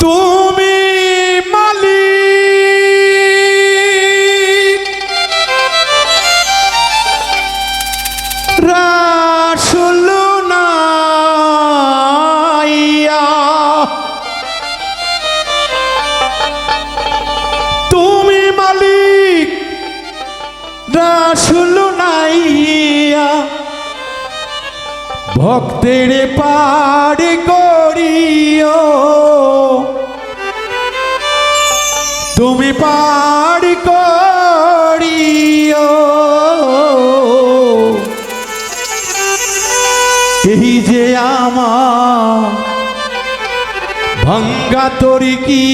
তুমি মালিক। রাসুল তুমি মালিক। নাইয়া ভক্তের পাড় করিও তুমি পাড় করিও। এই যে আমার ভঙ্গা তরি কি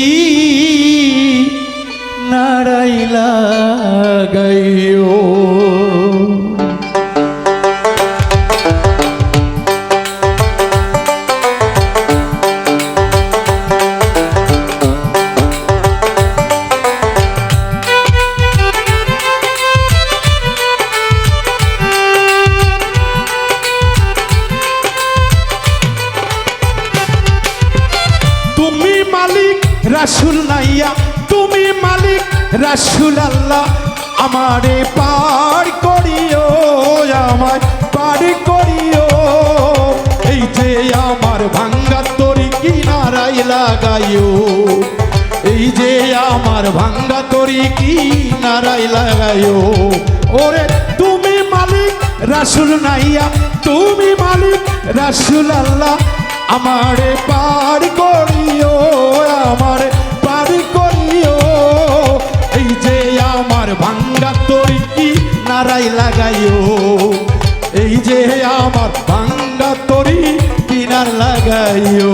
রাসুল নাইয়া তুমি মালিক রাসুল আল্লাহ আমারে পার করিও, আমায় পার করিও। এই যে আমার ভাঙ্গা তরি কিনারাই লাগাইও, এই যে আমার ভাঙ্গা তরি কিনারাই লাগাইও। ওরে তুমি মালিক রাসুল নাইয়া তুমি মালিক রাসুল আল্লাহ আমারে পার করিও আমারে লাগাইও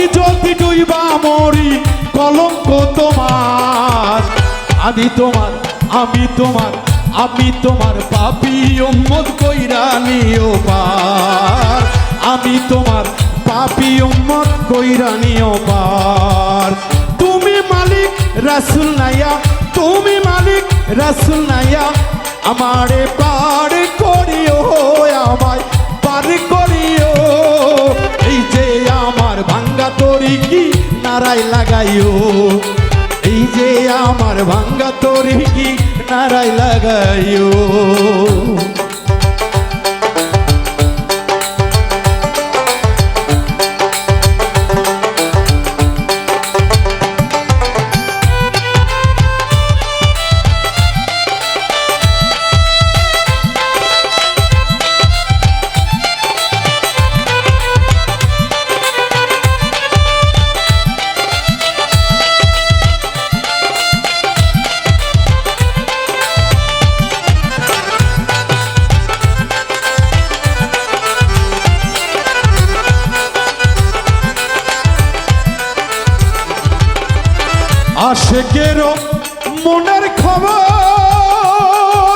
তরি যদি ডুইবা মরি, কলঙ্ক তোমার। আমি তোমার আমি তোমার আমি তোমার পাপি উম্মত কইরা নিও পার। আমি তোমার পাপি উম্মত কইরা নিও পার। তুমি মালিক রাসুল নাইয়া, তুমি মালিক রাসুল নাইয়া, আমারে পার করিও। লাগাইও এই যে আমার ভাঙ্গা তোর কি নারায় লাগাইও। আশেকেরও মনের খবর।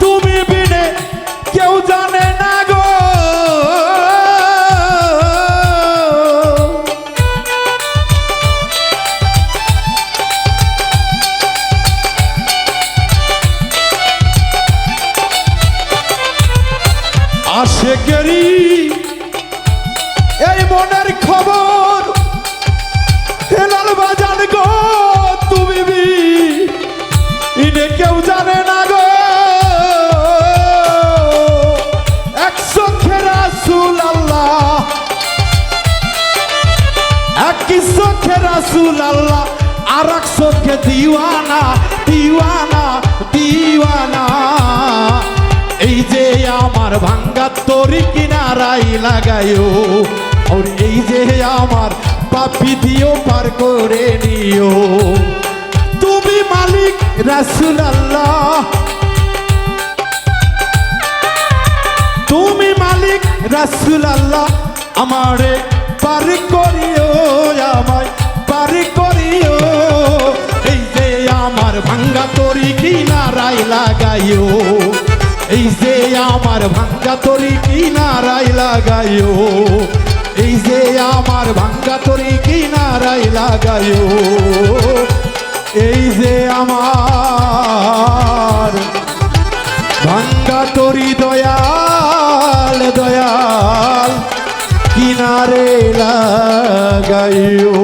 তুমি বিনে কেউ জানে না গো। আশেকেরই এই মনের রসুল আল্লাহ আর এক চোখে দিওয়ানা দিওয়ানা দিওয়ানা। এই যে আমার ভাঙ্গা তরি কিনারাই লাগাইও আর এই যে আমার পাপি দিও পার করে নিও। তুমি মালিক রসুল আল্লাহ তুমি মালিক রসুল আল্লাহ আমারে পার করিও আমায় তরি কিনারাই লাগাইও। এই যে আমার ভাঙ্গা তরি কিনারাই লাগাইও। এই যে আমার ভাঙ্গা তরি কিনারাই লাগাইও। এই যে আমার ভাঙ্গা তরি দয়াল দয়াল কিনারে লাগাইও।